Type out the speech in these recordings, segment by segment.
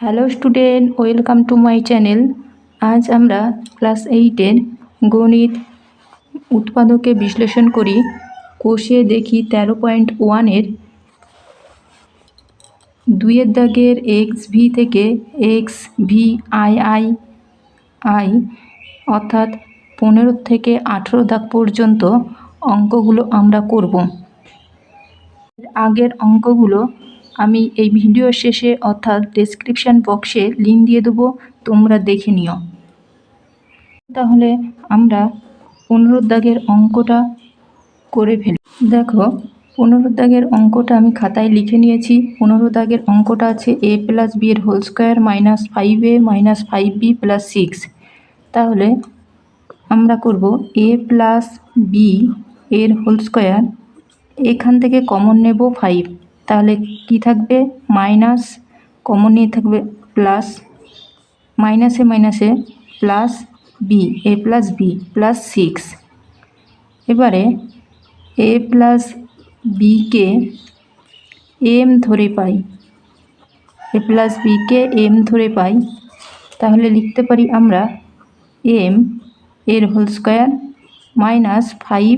Hello student welcome to my channel আজ আমরা class এইটের গণিত উৎপাদকে বিশ্লেষণ করি। কষিয়ে দেখি তেরো পয়েন্ট ওয়ানের দুইয়ের দাগের এক্স ভি থেকে X V I I I অর্থাৎ পনেরো থেকে আঠেরো দাগ পর্যন্ত অঙ্কগুলো আমরা করব। আগের অঙ্কগুলো আমি এই ভিডিও শেষে অর্থাৎ ডেসক্রিপশান বক্সে লিঙ্ক দিয়ে দেবো, তোমরা দেখে নিও। তাহলে আমরা পনেরো দাগের অঙ্কটা করে ফেলি। দেখো পনেরো দাগের অঙ্কটা আমি খাতায় লিখে নিয়েছি। পনেরো দাগের অঙ্কটা আছে এ প্লাস বি এর whole square minus five A minus five B plus six তাহলে আমরা করব এ প্লাস বি এর হোল স্কোয়ার এখান থেকে কমন নেব ফাইভ তাহলে কি থাকবে? মাইনাস কমন নিয়ে থাকবে প্লাস মাইনাসে মাইনাসে plus B A plus B plus six এবারে এ প্লাস বিকে এম ধরে পাই এ প্লাস বিকে এম ধরে পাই, তাহলে লিখতে পারি আমরা এম এর whole square minus five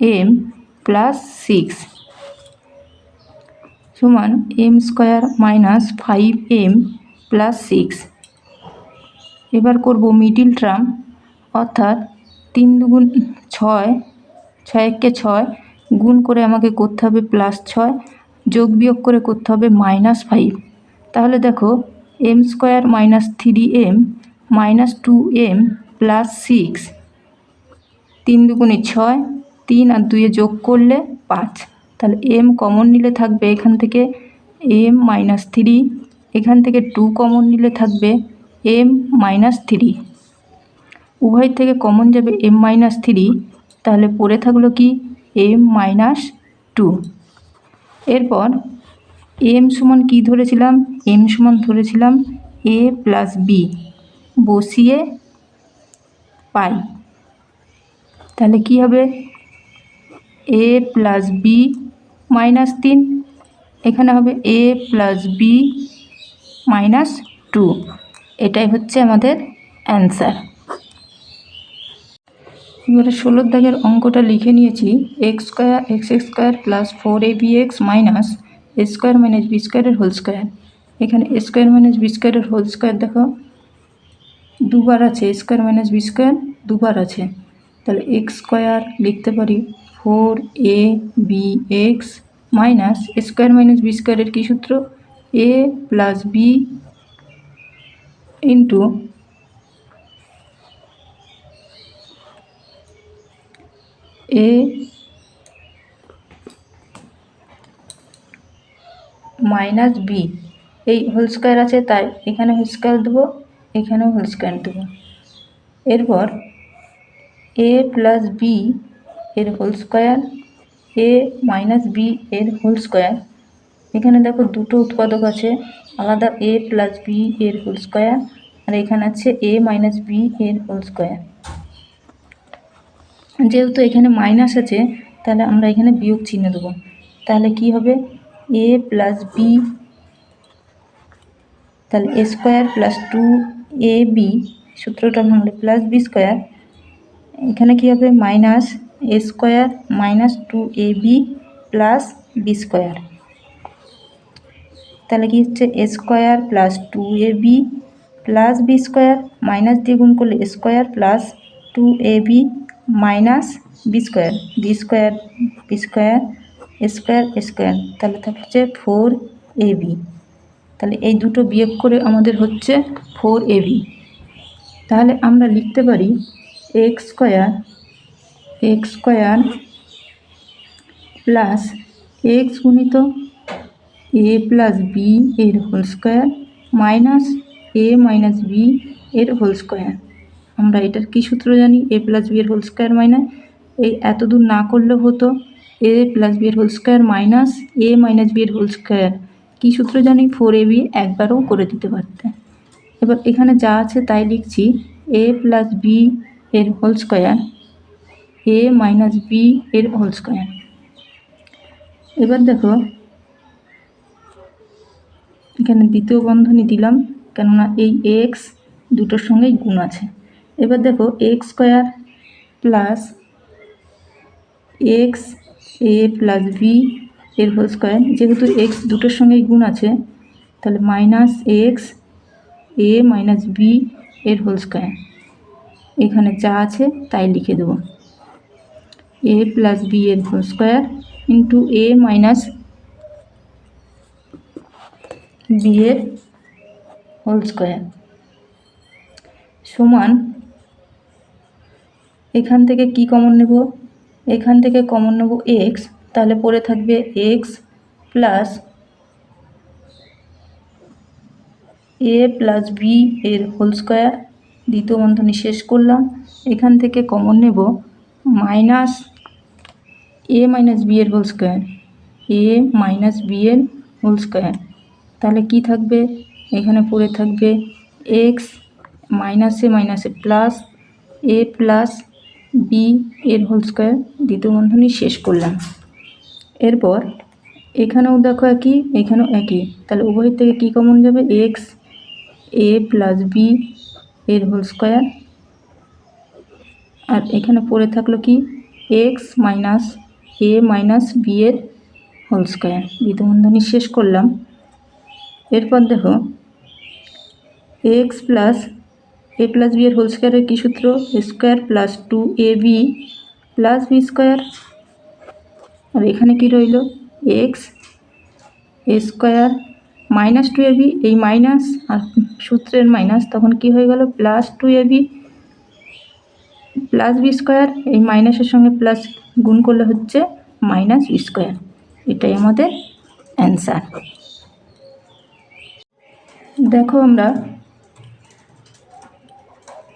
M plus six সমান M square minus five M plus six এবার করব মিডিল ট্রাম অর্থাৎ তিন দুগুণ ছয় ছয় এককে ছয় গুণ করে আমাকে করতে হবে প্লাস ছয়, যোগ বিয়োগ করে করতে হবে মাইনাস ফাইভ তাহলে দেখো M square minus three M minus two M plus six তিন দুগুণে ছয়, তিন আর দুয়ে যোগ করলে পাঁচ। তাহলে এম কমন নিলে থাকবে এখান থেকে এম মাইনাস থ্রি এখান থেকে টু কমন নিলে থাকবে এম মাইনাস থ্রি উভয় থেকে কমন যাবে এম মাইনাস থ্রি তাহলে পড়ে থাকল কি? এম মাইনাস টু এরপর এম সমান কি ধরেছিলাম? এম সমান ধরেছিলাম এ প্লাস বি বসিয়ে পাই। তাহলে কি হবে? এ প্লাস বি মাইনাস তিন, এখানে হবে A plus B minus two. এটাই হচ্ছে আমাদের অ্যান্সার। এবারে ষোলোর দাগের অঙ্কটা লিখে নিয়েছি X square X X square plus four A B X minus A square minus B স্কোয়ারের হোল স্কোয়ার এখানে এ স্কোয়ার মাইনাস বি স্কোয়ারের হোল স্কোয়ার দেখো, দুবার আছে A square minus B square দুবার আছে। তাহলে এক্স স্কোয়ার লিখতে পারি four A B X minus square minus B স্কোয়ারের কী সূত্র? A plus B into A minus B. এই হোল স্কোয়ার আছে, তাই এখানে হোল স্কোয়ার দেবো, এখানেও হোল স্কোয়ার দেবো। এরপর এ প্লাস বি এর whole square A minus B এর হোল স্কোয়ার এখানে দেখো দুটো উৎপাদক আছে, আলাদা এ প্লাস বি এর হোল স্কোয়ার আর এখানে আছে এ মাইনাস বি এর হোল স্কোয়ার যেহেতু এখানে মাইনাস আছে, তাহলে আমরা এখানে বিয়োগ চিহ্ন দেবো। তাহলে কি হবে? এ প্লাস বি তাহলে A square plus two A B সূত্রটা ভাঙলে প্লাস বি স্কোয়ার এখানে কী হবে? Minus A square minus two A B plus B square তাহলে কি হচ্ছে? A square plus two A B plus B square minus দিয়ে গুণ করলে square plus two A B minus B square B square B square square square তাহলে থাকছে four A B তাহলে এই দুটো বিয়োগ করে আমাদের হচ্ছে ফোর এ বি তাহলে আমরা লিখতে পারি X square X square plus X গুণিত এ প্লাস বি এর whole square minus A minus B এর হোল স্কোয়ার। আমরা এটার কী সূত্র জানি? এ প্লাস বি এর হোল স্কোয়ার মাইনাস এই এত দূর না করলেও হতো। এ প্লাস বি এর whole square minus A minus B এর হোল স্কোয়ার। কী সূত্র জানি? ফোর এ বি একবারও করে দিতে পারতে। এবার এখানে যা আছে তাই লিখছি। এ প্লাস বি এর whole square A minus B এর হোল স্কোয়ার এবার দেখো, এখানে দ্বিতীয় বন্ধনী দিলাম, কেননা এই এক্স দুটোর সঙ্গেই গুণ আছে। এবার দেখো X square plus X A plus B এর হোল স্কোয়ার যেহেতু এক্স দুটোর সঙ্গেই গুণ আছে, তাহলে minus X A minus B এর হোল স্কোয়ার এখানে যা আছে তাই লিখে দেবো। এ প্লাস বি এর whole square into A minus B এর হোল স্কোয়ার সমান এখান থেকে কি কমন নেব? এখান থেকে কমন নেব এক্স তাহলে পড়ে থাকবে X plus A plus B এর হোল স্কোয়ার দ্বিতীয় বন্ধনী শেষ করলাম। এখান থেকে কমন নেব মাইনাস এ মাইনাস বি এর whole square A minus B এর হোল স্কোয়ার তাহলে কি থাকবে? এখানে পড়ে থাকবে এক্স মাইনাসে মাইনাসে প্লাস এ প্লাস বি এর হোল স্কোয়ার দ্বিতীয় বন্ধনী শেষ করলাম। এরপর এখানেও দেখো একই, এখানেও একই। তাহলে উভয়ের থেকে কী কমন যাবে? এক্স এ প্লাস বি এর হোল স্কোয়ার আর এখানে পড়ে থাকল কি? X minus A minus B এর হোল স্কোয়ার দ্বিতীয় বন্ধনী শেষ করলাম। এরপর দেখো X plus A plus B এর হোল স্কোয়ারের কী সূত্র? Square plus two A B plus B square আর এখানে কি রইল? X A square minus two A B এই মাইনাস আর সূত্রের মাইনাস তখন কি হয়ে গেল? Plus two A B plus B square, এই মাইনাসের সঙ্গে প্লাস গুণ করলে হচ্ছে মাইনাস স্কোয়ার। এটাই আমাদের অ্যান্সার। দেখো আমরা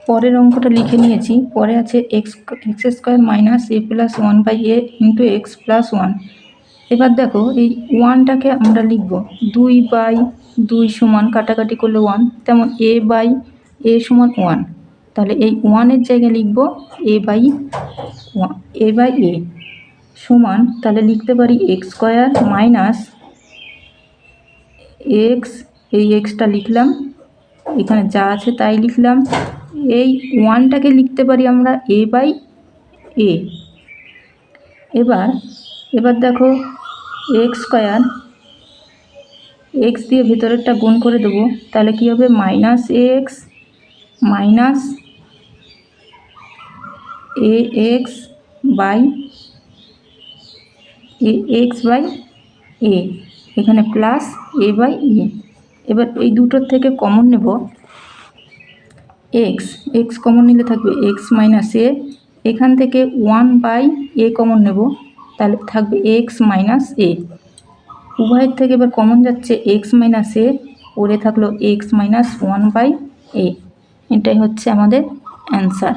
পরের অঙ্কটা লিখে নিয়েছি। পরে আছে X X square minus A plus one by A into X plus one. এবার দেখো এই ওয়ানটাকে আমরা লিখব দুই বাই দুই সমান কাটাকাটি করলে ওয়ান, তেমন এ বাই এ সমান ওয়ান। তাহলে এই ওয়ানের জায়গায় লিখব এ বাই এ বাই এ সমান, তাহলে লিখতে পারি এক্স স্কোয়ার মাইনাস এক্স এই এক্সটা লিখলাম, এখানে যা আছে তাই লিখলাম, এই ওয়ানটাকে লিখতে পারি আমরা এ বাই এ এবার এবার দেখো এক্স স্কোয়ার এক্স দিয়ে ভেতরেরটা গুণ করে দেবো, তাহলে কী হবে? Minus X minus A X by A X by A, এখানে প্লাস এ বাই এ। এবার এই দুটোর থেকে কমন নেব এক্স। এক্স কমন নিলে থাকবে এক্স মাইনাস এ। এখান থেকে ওয়ান বাই এ কমন নেব, তাহলে থাকবে এক্স মাইনাস এ। উভয়ের থেকে এবার কমন যাচ্ছে এক্স মাইনাস এ পড়ে থাকল X minus one by A. এটাই হচ্ছে আমাদের অ্যান্সার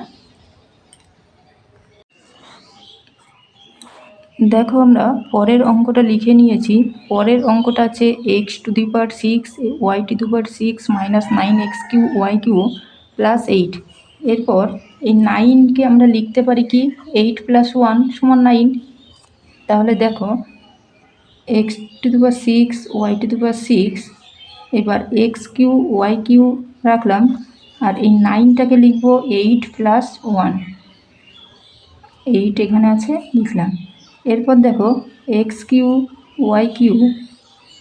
দেখো আমরা পরের অঙ্কটা লিখে নিয়েছি। পরের অঙ্কটা আছে X to the power six Y to the power six minus nine X cube Y cube plus eight এরপর এই নাইনকে আমরা লিখতে পারি কি? এইট প্লাস ওয়ান সমান নাইন তাহলে দেখো X to the power six Y to the power six এবার এক্স কিউ ওয়াই কিউ রাখলাম। আর এই নাইনটাকে লিখব এইট প্লাস ওয়ান। এইট এখানে আছে, লিখলাম। এরপর দেখো, X cube Y cube,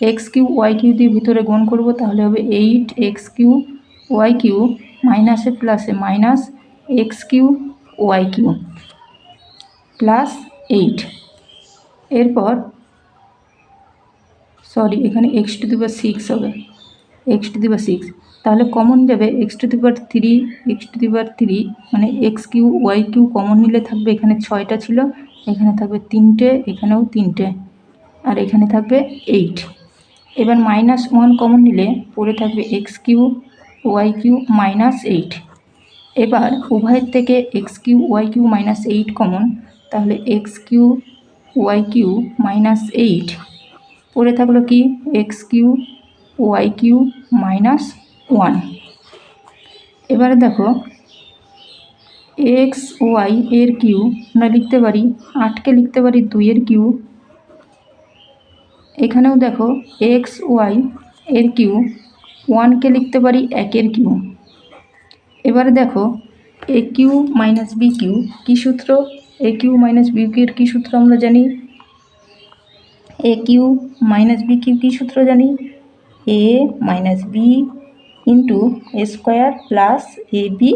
X cube Y cube দিয়ে ভিতরে গুণ করব, তাহলে হবে eight X cube Y cube মাইনাসে প্লাসে minus X cube Y cube plus eight. এরপর, সরি, এখানে X to the power six হবে। X to the power six. তাহলে কমন যাবে X to the power three X to the power three মানে X cube Y cube common নিলে থাকবে, এখানে ছয়টা ছিল, এখানে থাকবে তিনটে, এখানেও তিনটে, আর এখানে থাকবে এইট এবার মাইনাস ওয়ান কমন নিলে পড়ে থাকবে X cube Y cube minus eight এবার উভয়ের থেকে X cube Y cube minus eight common তাহলে X cube Y cube minus eight পড়ে থাকল কি? X cube Y cube minus one এবারে দেখো এক্স ওয়াই এর কিউ আমরা লিখতে পারি আটকে লিখতে পারি দুইয়ের কিউ এখানেও দেখো এক্স ওয়াই এর কিউ ওয়ানকে লিখতে পারি একের কিউ এবারে দেখো a cube minus b cube কী সূত্র? এ কিউ মাইনাস বি কিউর কী সূত্র আমরা জানি? A cube minus B cube কী সূত্র জানি? A minus B into A square plus A B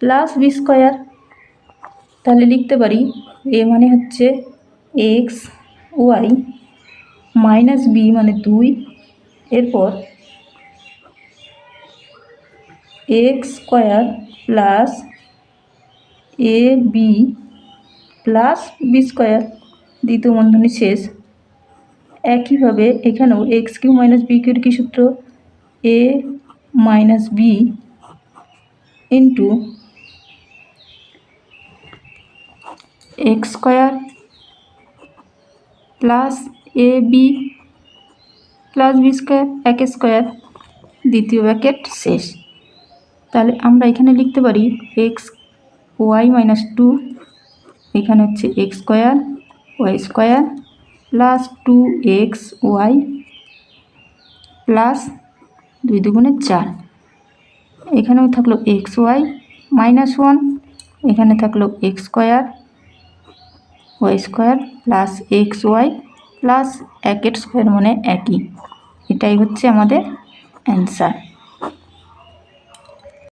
plus B square তাহলে লিখতে পারি এ মানে হচ্ছে এক্স ওয়াই মাইনাস বি মানে দুই। এরপর x square plus a b plus b square দ্বিতীয় বন্ধনী শেষ। একইভাবে এখানেও এক্স কিউ মাইনাস বি কিউর কী সূত্র? A minus B into X square plus A B plus B square এক স্কোয়ার দ্বিতীয় ব্র্যাকেট শেষ। তাহলে আমরা এখানে লিখতে পারি এক্স ওয়াই মাইনাস টু এখানে হচ্ছে X square Y square plus two X Y plus দুই দুগুণে চার। এখানেও থাকল এক্স ওয়াই মাইনাস ওয়ান এখানে থাকল X square Y square plus X Y plus একের স্কোয়ার মানে একই। এটাই হচ্ছে আমাদের অ্যান্সার